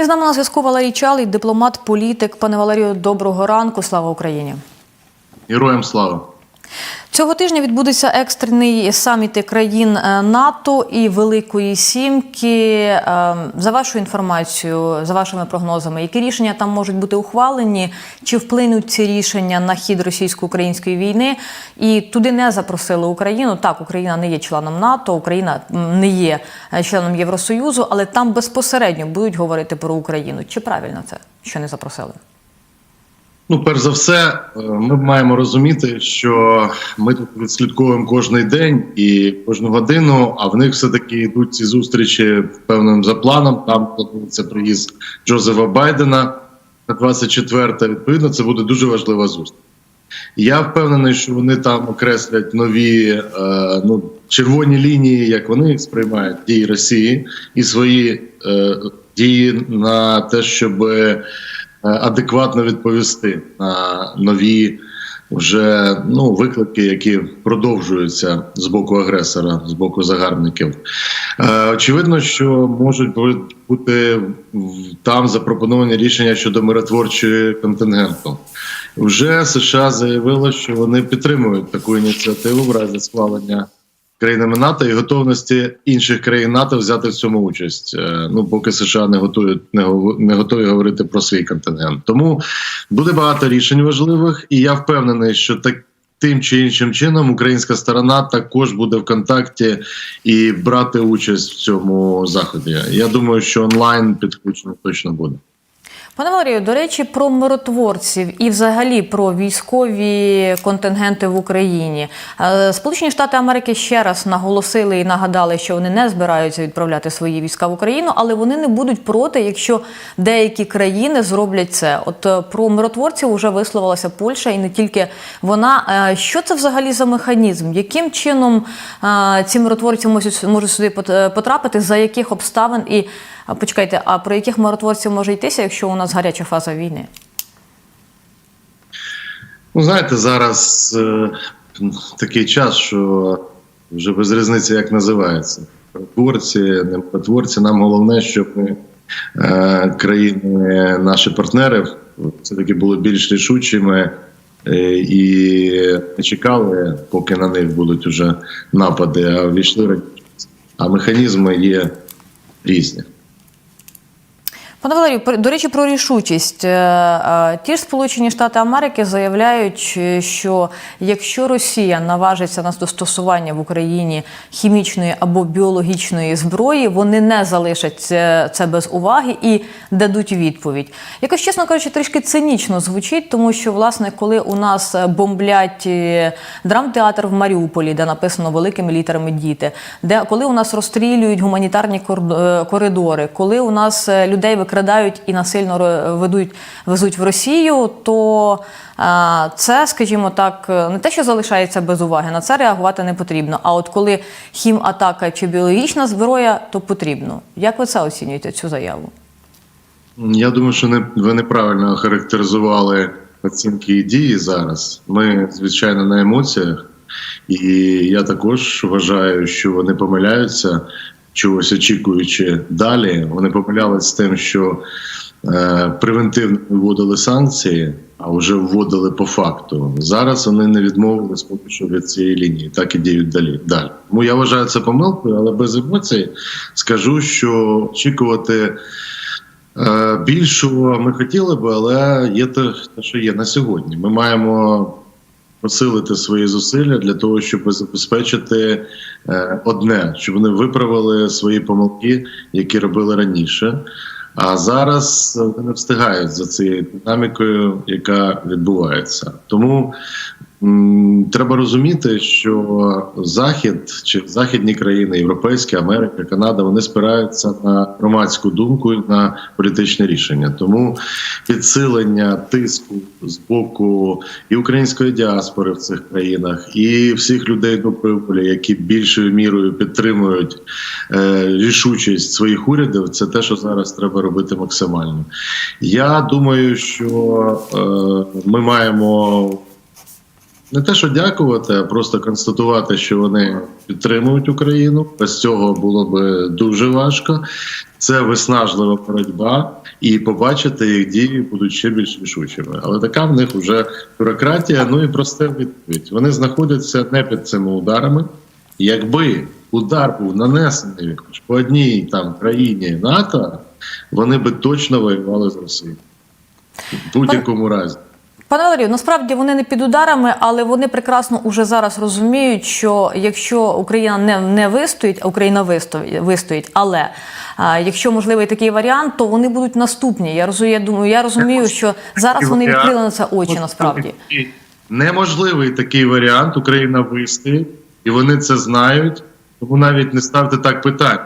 І з нами на зв'язку Валерій Чалий, дипломат, політик. Пане Валерію, доброго ранку. Слава Україні. Героям слава! Цього тижня відбудеться екстрений саміт країн е, НАТО і Великої Сімки. Е, За вашою інформацією, за вашими прогнозами, які рішення там можуть бути ухвалені? Чи вплинуть ці рішення на хід російсько-української війни? І туди не запросили Україну. Так, Україна не є членом НАТО, Україна не є е, членом Євросоюзу, але там безпосередньо будуть говорити про Україну. Чи правильно це, що не запросили? Ну, перш за все, е, ми маємо розуміти, що ми тут відслідковуємо кожний день і кожну годину, а в них все-таки йдуть ці зустрічі певним за планом. Там планується приїзд Джозефа Байдена на 24 Відповідно, це буде дуже важлива зустріч. Я впевнений, що вони там окреслять нові е, ну, червоні лінії, як вони їх сприймають дії Росії, і свої е, дії на те, щоб адекватно відповісти на нові вже ну, виклики, які продовжуються з боку агресора, з боку загарбників. Е, очевидно, що можуть бути там запропоновані рішення щодо миротворчої контингенту. Вже США заявило, що вони підтримують таку ініціативу в разі схвалення країнами НАТО і готовності інших країн НАТО взяти в цьому участь. Е, Ну поки США не готують не, готові говорити про свій контингент. Тому буде багато рішень важливих, і я впевнений, що так. Тим чи іншим чином українська сторона також буде в контакті і брати участь в цьому заході. Я думаю, що онлайн підключено точно буде. Пане Валерію, до речі, про миротворців і взагалі про військові контингенти в Україні. Е, Сполучені Штати Америки ще раз наголосили і нагадали, що вони не збираються відправляти свої війська в Україну, але вони не будуть проти, якщо деякі країни зроблять це. От е, про миротворців вже висловилася Польща, і не тільки вона. Е, Що це взагалі за механізм? Яким чином ці миротворці можуть, сюди потрапити? За яких обставин? І а почекайте, а про яких миротворців може йтися, якщо у нас гаряча фаза війни? Ну, знаєте, зараз е, такий час, що вже без різниці, як називається. Творці, не творці. Нам головне, щоб ми, е, країни, наші партнери, все-таки були більш рішучими е, і не чекали, поки на них будуть уже напади, а війшли раніше. А механізми є різні. Пане Валерію, до речі, про рішучість. Е, е, Ті ж Сполучені Штати Америки заявляють, е, що якщо Росія наважиться на застосування в Україні хімічної або біологічної зброї, вони не залишать це, без уваги і дадуть відповідь. Якось, чесно кажучи, трішки цинічно звучить, тому що, власне, коли у нас бомблять драмтеатр в Маріуполі, де написано великими літерами діти, де коли у нас розстрілюють гуманітарні коридори, коли у нас людей викрадають і насильно ведуть, везуть в Росію, то е, це, скажімо так, е, не те, що залишається без уваги, на це реагувати не потрібно. А от коли хіматака чи біологічна зброя, то потрібно. Як ви це оцінюєте цю заяву? Я думаю, що не ви неправильно характеризували оцінки і дії зараз. Ми, звичайно, на емоціях, і я також вважаю, що вони помиляються, чогось очікуючи далі. Вони помилялись з тим, що е, превентивно вводили санкції, а вже вводили по факту. Зараз вони не відмовились поки що від цієї лінії, так і діють далі. далі. Тому я вважаю це помилкою, але без емоцій скажу, що очікувати. Е, Більшого ми хотіли би, але є те, що є на сьогодні. Ми маємо посилити свої зусилля для того, щоб забезпечити е, одне, щоб вони виправили свої помилки, які робили раніше. А зараз е, вони встигають за цією динамікою, яка відбувається. Тому треба розуміти, що Захід чи західні країни, Європейські, Америка, Канада, вони спираються на громадську думку і на політичне рішення. Тому підсилення тиску з боку і української діаспори в цих країнах, і всіх людей до Приполя, які більшою мірою підтримують е, рішучість своїх урядів, це те, що зараз треба робити максимально. Я думаю, що е, ми маємо не те, що дякувати, а просто констатувати, що вони підтримують Україну. Без цього було б дуже важко. Це виснажлива боротьба, і побачити їх дії будуть ще більш рішучими. Але така в них вже бюрократія. Ну і проста відповідь. Вони знаходяться не під цими ударами. Якби удар був нанесений по одній там країні НАТО, вони би точно воювали з Росією. В будь-якому разі. Пане Валерію, насправді вони не під ударами, але вони прекрасно уже зараз розуміють, що якщо Україна не, не вистоїть, а Україна вистоїть, але а, якщо можливий такий варіант, то вони будуть наступні. Я розумію, я думаю, я розумію, що зараз вони відкрили на це очі. Насправді неможливий такий варіант. Україна вистоїть, і вони це знають. Тому навіть не ставте так питань.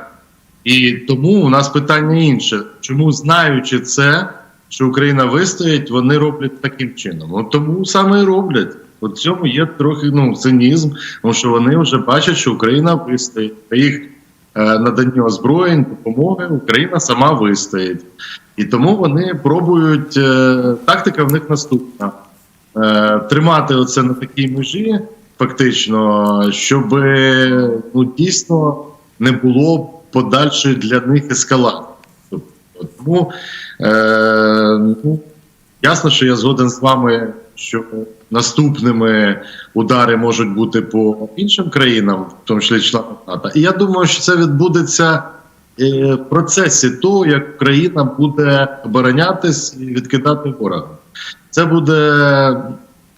І тому у нас питання інше: чому знаючи це, що Україна вистоїть, вони роблять таким чином? От тому саме і роблять. В цьому є трохи ну цинізм, тому що вони вже бачать, що Україна вистоїть. Та їх е, надання озброєнь, допомоги Україна сама вистоїть. І тому вони пробують е, тактика в них наступна: е, тримати оце на такій межі, фактично, щоб ну, дійсно не було подальшої для них ескалації. Тобто, е, ну, ясно, що я згоден з вами, що наступними удари можуть бути по іншим країнам, в тому числі членам НАТО. І я думаю, що це відбудеться е, в процесі того, як Україна буде оборонятись і відкидати ворога. Це буде.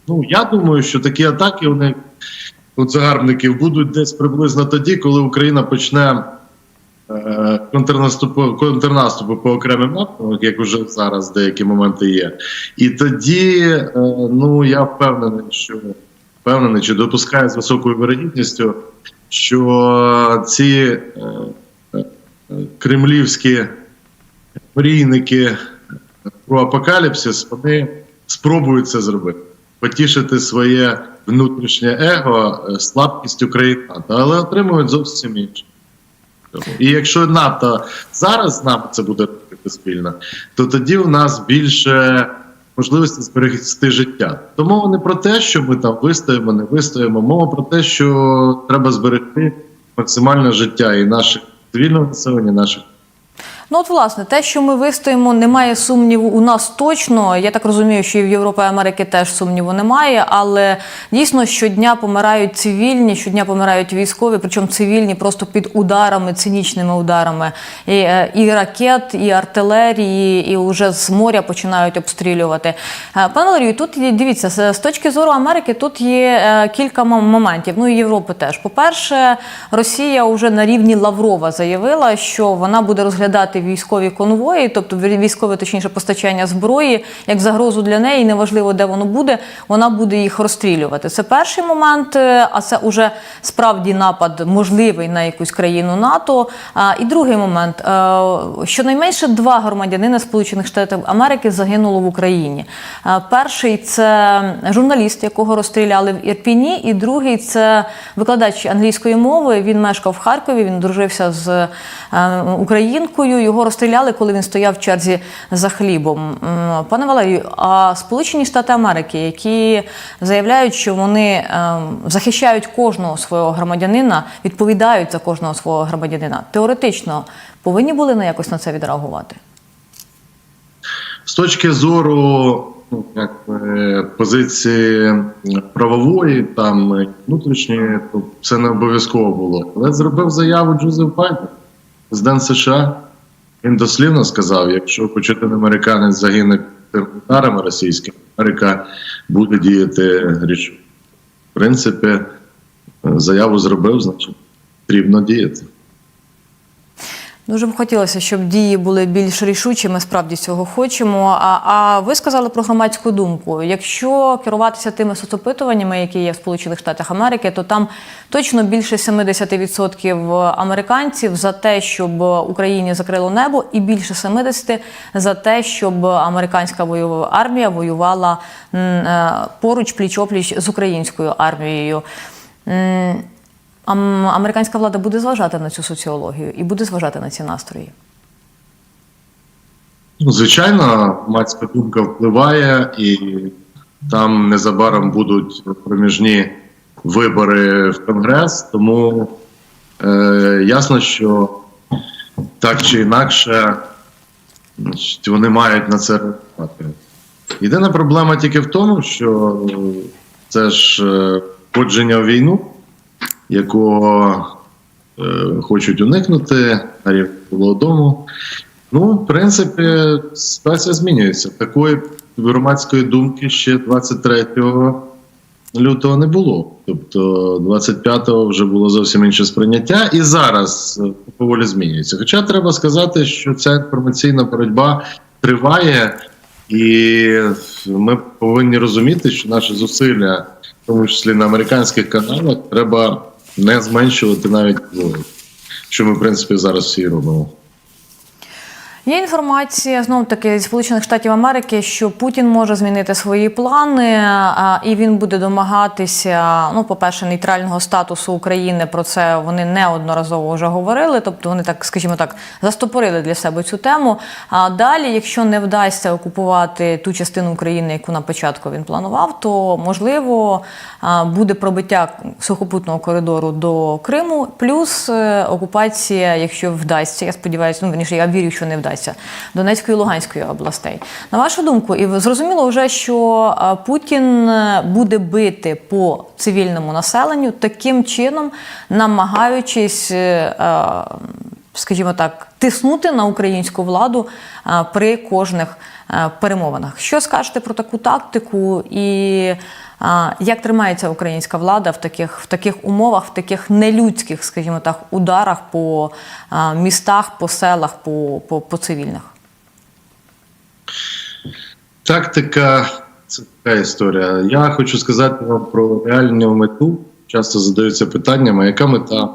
Ну, я думаю, що такі атаки вони от загарбників будуть десь приблизно тоді, коли Україна почне контрнаступу, контрнаступу по окремим напрямкам, як вже зараз деякі моменти є. І тоді, е, ну я впевнений, що впевнений, чи допускаю з високою вирогідністю, що ці е, е, кремлівські мрійники про апокаліпсис, вони спробують це зробити. Потішити своє внутрішнє его е, слабкістю країн але отримують зовсім інше. І якщо НАТО зараз з нами це буде спільно, то тоді у нас більше можливості зберегти життя. Тому не про те, що ми там вистоїмо, не вистоїмо. Мова про те, що треба зберегти максимальне життя і наших цивільного населення, наших Ну, от, власне, те, що ми вистоїмо, немає сумніву у нас точно. Я так розумію, що і в Європі і Америки теж сумніву немає. Але дійсно щодня помирають цивільні, щодня помирають військові, причому цивільні просто під ударами, цинічними ударами і, е, і ракет, і артилерії, і вже з моря починають обстрілювати. Е, Пане Валерію, тут дивіться, з точки зору Америки, тут є е, кілька моментів. Ну і Європи теж. По-перше, Росія вже на рівні Лаврова заявила, що вона буде розглядати військові конвої, тобто військове, точніше, постачання зброї, як загрозу для неї, неважливо, де воно буде, вона буде їх розстрілювати. Це перший момент, е, а це вже справді напад можливий на якусь країну НАТО. І другий момент, е, щонайменше два громадянина Сполучених Штатів Америки загинуло в Україні. Е, Перший це журналіст, якого розстріляли в Ірпіні, і другий це викладач англійської мови. Він мешкав в Харкові, він дружився з українкою. Його розстріляли, коли він стояв в черзі за хлібом. Пане Валерію, а Сполучені Штати Америки, які заявляють, що вони е, захищають кожного свого громадянина, відповідають за кожного свого громадянина, теоретично повинні були на якось на це відреагувати. З точки зору ну, як, позиції правової, там внутрішньої, то це не обов'язково було. Але зробив заяву Джозеф Байден, президент США. Він дослівно сказав: якщо хоч один американець загине під ударами російськими, Америка буде діяти річ. В принципі, заяву зробив, значить, потрібно діяти. Дуже б хотілося, щоб дії були більш рішучі. Ми справді цього хочемо. А, а ви сказали про громадську думку. Якщо керуватися тими соцопитуваннями, які є в Сполучених Штатах Америки, то там точно більше 70% американців за те, щоб Україні закрило небо, і більше 70% за те, щоб американська воювала армія воювала е, поруч пліч-опліч з українською армією. Американська влада буде зважати на цю соціологію і буде зважати на ці настрої. Ну, звичайно, громадська думка впливає, і Там незабаром будуть проміжні вибори в Конгрес, тому е, ясно, що так чи інакше вони мають на це реагувати. Єдина проблема тільки в тому, що е, це ж е, входження в війну, якого е, хочуть уникнути на рівні Білого дому. Ну, в принципі, ситуація змінюється. Такої громадської думки ще 23 лютого не було. Тобто 25-го вже було зовсім інше сприйняття, і зараз е, поволі змінюється. Хоча треба сказати, що ця інформаційна боротьба триває, і ми повинні розуміти, що наші зусилля, в тому числі на американських каналах, треба не зменшувати навіть. Що ми, в принципі, зараз всі робимо. Є інформація знову таки зі Сполучених Штатів Америки, що Путін може змінити свої плани, і він буде домагатися. Ну, по-перше, нейтрального статусу України. Про це вони неодноразово вже говорили. Тобто вони так, скажімо так, застопорили для себе цю тему. А далі, якщо не вдасться окупувати ту частину України, яку на початку він планував, то можливо буде пробиття сухопутного коридору до Криму, плюс е, окупація, якщо вдасться. Я сподіваюся, ну верніше, я вірю, що не вдасться Донецької і Луганської областей. На вашу думку, і зрозуміло вже, що Путін е, буде бити по цивільному населенню таким чином, намагаючись. е, е, Скажімо так, тиснути на українську владу при кожних перемовинах. Що скажете про таку тактику, і як тримається українська влада в таких, в таких умовах, в таких нелюдських, скажімо так, ударах по містах, по селах, по, по, по цивільних? Тактика це така історія. Я хочу сказати вам про реальну мету. Часто задаються питаннями, яка мета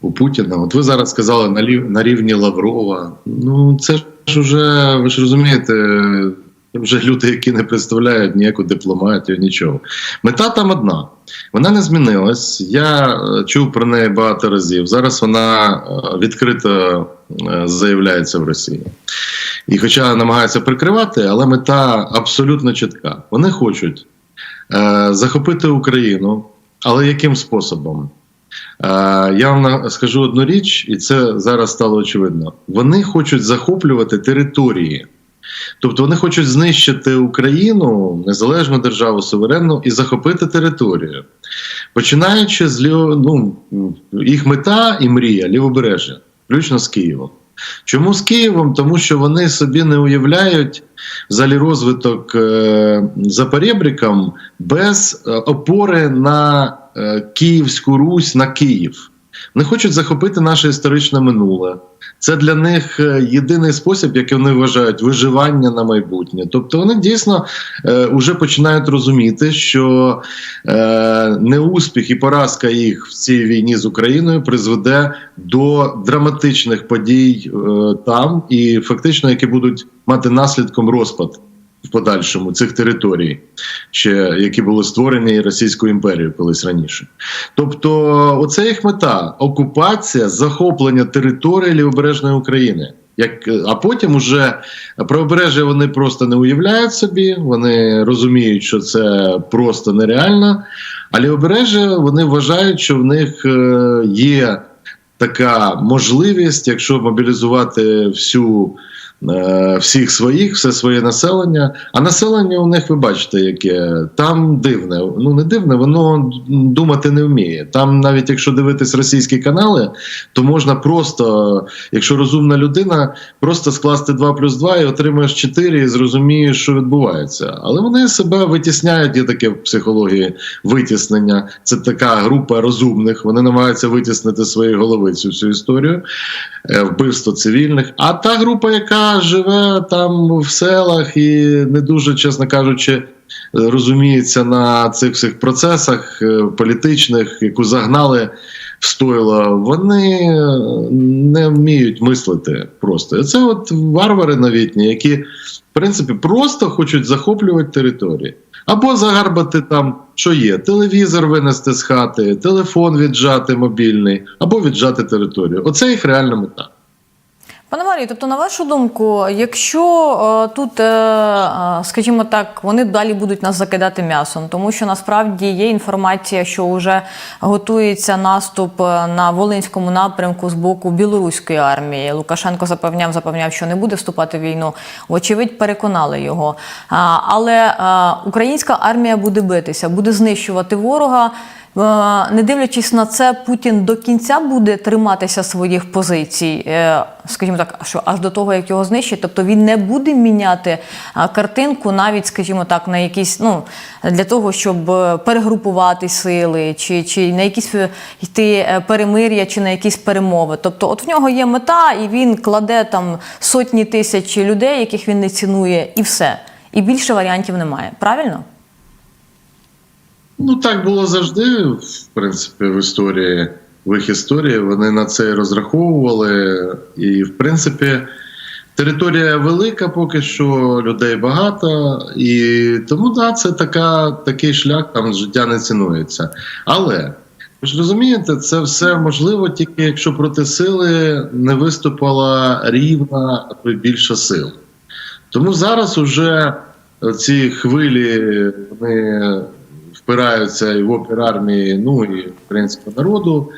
у Путіна? От ви зараз сказали на, рівні Лаврова. Ну це ж уже, ви ж розумієте, вже люди, які не представляють ніяку дипломатію, нічого. Мета там одна. Вона не змінилась. Я е, чув про неї багато разів. Зараз вона е, відкрито е, заявляється в Росії. І хоча намагаються прикривати, але мета абсолютно чітка. Вони хочуть е, захопити Україну, але яким способом? Е, я вам скажу одну річ, і це зараз стало очевидно. Вони хочуть захоплювати території. Тобто вони хочуть знищити Україну, незалежну державу, суверенну, і захопити територію. Починаючи з ну, їх мета і мрія лівобережжя, включно з Києвом. Чому з Києвом? Тому що вони собі не уявляють взагалі розвиток е, за перебріком без е, опори на е, Київську Русь, на Київ. Вони хочуть захопити наше історичне минуле. Це для них е, єдиний спосіб, який вони вважають виживання на майбутнє. Тобто вони дійсно е, вже починають розуміти, що е, неуспіх і поразка їх в цій війні з Україною призведе до драматичних подій е, там, і фактично, які будуть мати наслідком розпад в подальшому цих територій, ще які були створені Російською імперією колись раніше. Тобто, оце їх мета окупація, захоплення території лівобережної України. Як, а потім уже правобережжя вони просто не уявляють собі, вони розуміють, що це просто нереально. А лівобережжя вони вважають, що в них е, є така можливість, якщо мобілізувати всю. Е, Всіх своїх, все своє населення. А населення у них, ви бачите, яке там дивне. Ну не дивне, воно думати не вміє. Там, навіть якщо дивитись російські канали, то можна просто, якщо розумна людина, просто скласти 2 плюс 2 і отримаєш 4 і зрозумієш, що відбувається. Але вони себе витісняють, є таке в психології витіснення. Це така група розумних. Вони намагаються витіснити своєї голови цю всю історію, е, вбивство цивільних. А та група, яка живе там в селах і не дуже, чесно кажучи, розуміється на цих всіх процесах е, політичних, яку загнали в стойло, вони е, не вміють мислити просто. Це от варвари новітні, які в принципі просто хочуть захоплювати території. Або загарбати там, що є, телевізор винести з хати, телефон віджати мобільний, або віджати територію. Оце їх реальна мета. Пане Валерію, тобто, на вашу думку, якщо е, тут, е, е, скажімо так, вони далі будуть нас закидати м'ясом, тому що насправді є інформація, що вже готується наступ на Волинському напрямку з боку білоруської армії. Лукашенко запевняв, запевняв, що не буде вступати в війну. Вочевидь, переконали його. Але українська армія буде битися, буде знищувати ворога. Е, Не дивлячись на це, Путін до кінця буде триматися своїх позицій, е, скажімо так, що аж до того, як його знищать. Тобто він не буде міняти картинку, навіть, скажімо так, на якісь ну для того, щоб е, перегрупувати сили, чи, чи на якісь е, йти е, перемир'я, чи на якісь перемови. Тобто, от в нього є мета, і він кладе там сотні тисяч людей, яких він не цінує, і все. І більше варіантів немає. Правильно? Ну так було завжди, в принципі, в історії, в їх історії. Вони на це розраховували. І, в принципі, територія велика, поки що людей багато, і тому да, це така, такий шлях, там життя не цінується. Але ви ж розумієте, це все можливо тільки якщо проти сили не виступила рівна, а то й більша сила. Тому зараз уже ці хвилі вони впираються і в опір армії, ну і українського народу.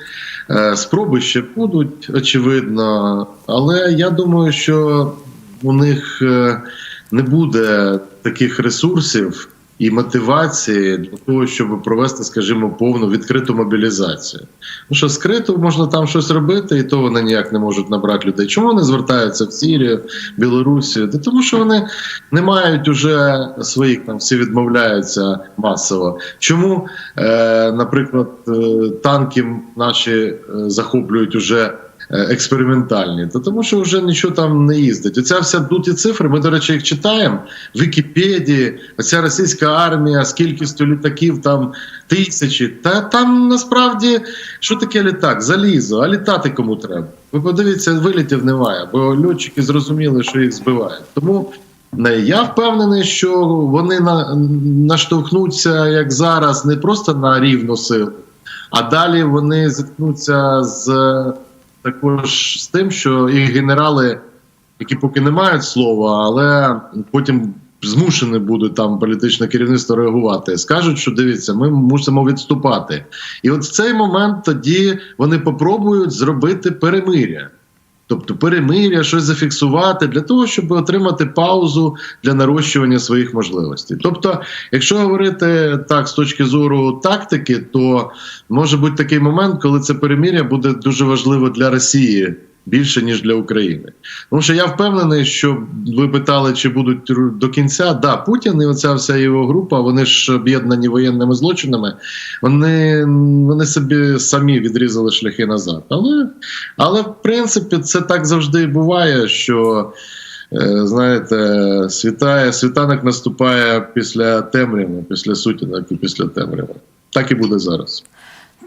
Е, Спроби ще будуть, очевидно, але я думаю, що у них е, не буде таких ресурсів і мотивації для того, щоб провести, скажімо, повну відкриту мобілізацію. Ну що скрито можна там щось робити, і то вони ніяк не можуть набрати людей. Чому вони звертаються в Сірію, Білорусію? Та тому що вони не мають уже своїх там всі відмовляються масово. Чому, е, наприклад, е, танки наші е, захоплюють уже експериментальні? Та тому, що вже нічого там не їздить. Оця вся дуті цифри. Ми, до речі, їх читаємо в Вікіпедії. Оця російська армія з кількістю літаків там тисячі. Та там насправді що таке літак? Залізо, а літати кому треба? Ви подивіться, вилітів немає, бо льотчики зрозуміли, що їх збивають. Тому не, я впевнений, що вони на, наштовхнуться, як зараз, не просто на рівну силу, а далі вони зіткнуться з також з тим, що і генерали, які поки не мають слова, але потім змушені будуть там політичне керівництво реагувати. Скажуть, що дивіться, ми мусимо відступати. І от в цей момент тоді вони попробують зробити перемиря. Тобто перемиря, щось зафіксувати для того, щоб отримати паузу для нарощування своїх можливостей. Тобто, якщо говорити так з точки зору тактики, то може бути такий момент, коли це перемиря буде дуже важливо для Росії. Більше ніж для України, тому що я впевнений, що ви питали, чи будуть до кінця. Да, Путін і оця вся його група, вони ж об'єднані воєнними злочинами. Вони, вони собі самі відрізали шляхи назад. Але, але в принципі це так завжди буває, що е, знаєте, світає, світанок наступає після темряви, після сутінок і після темряви. Так і буде зараз.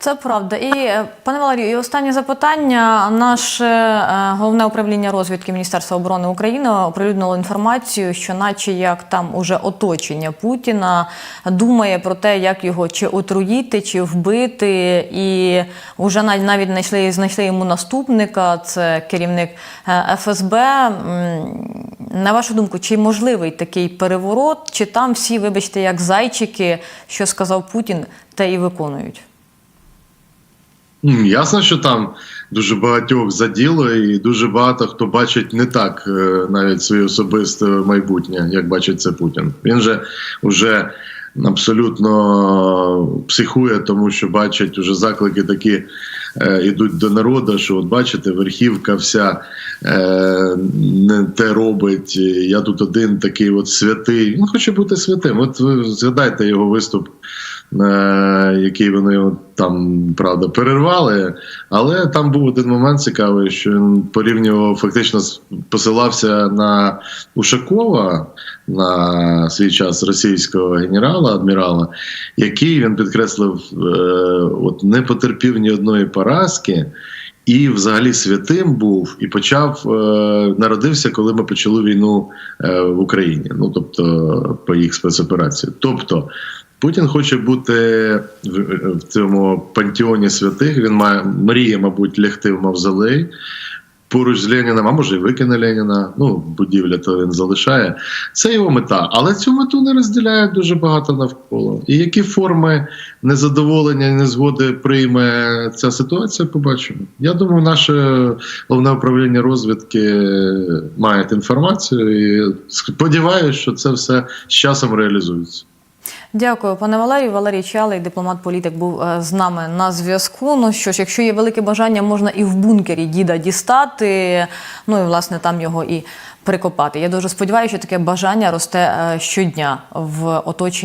Це правда. І е, пане Валерію, і останнє запитання. Наше е, головне управління розвідки Міністерства оборони України оприлюднило інформацію, що, наче як там уже оточення Путіна думає про те, як його чи отруїти, чи вбити, і вже навіть знайшли знайшли йому наступника. Це керівник е, ФСБ. На вашу думку, чи можливий такий переворот, чи там всі, вибачте, як зайчики, що сказав Путін, те і виконують? Ясно, що там дуже багатьох заділо, і дуже багато хто бачить не так е, навіть своє особисте майбутнє, як бачить це Путін. Він же вже абсолютно психує, тому що бачить уже заклики такі. е, Ідуть до народу, що от бачите, верхівка вся е, не те робить. Я тут один такий от святий. Він хоче бути святим. От ви згадайте його виступ е, який вони там правда перервали. Але там був один момент цікавий, що він порівнював, фактично посилався на Ушакова на свій час російського генерала, адмірала, який він підкреслив, е, от не потерпів ні одної поразки. І взагалі святим був і почав е, народився, коли ми почали війну е, в Україні. Ну тобто по їх спецоперації. Тобто Путін хоче бути в, цьому пантеоні святих. Він має мріє, мабуть, лягти в мавзолей. поруч з Леніном, а може і викине Леніна. Ну, будівля то він залишає. Це його мета. Але цю мету не розділяє дуже багато навколо. І які форми незадоволення і незгоди прийме ця ситуація, побачимо. Я думаю, наше головне управління розвідки має інформацію і сподіваюся, що це все з часом реалізується. Дякую, пане Валерію. Валерій Чалий, дипломат-політик, був е, з нами на зв'язку. Ну що ж, якщо є велике бажання, можна і в бункері діда дістати. Ну і власне там його і прикопати. Я дуже сподіваюся, що таке бажання росте е, щодня в оточенні.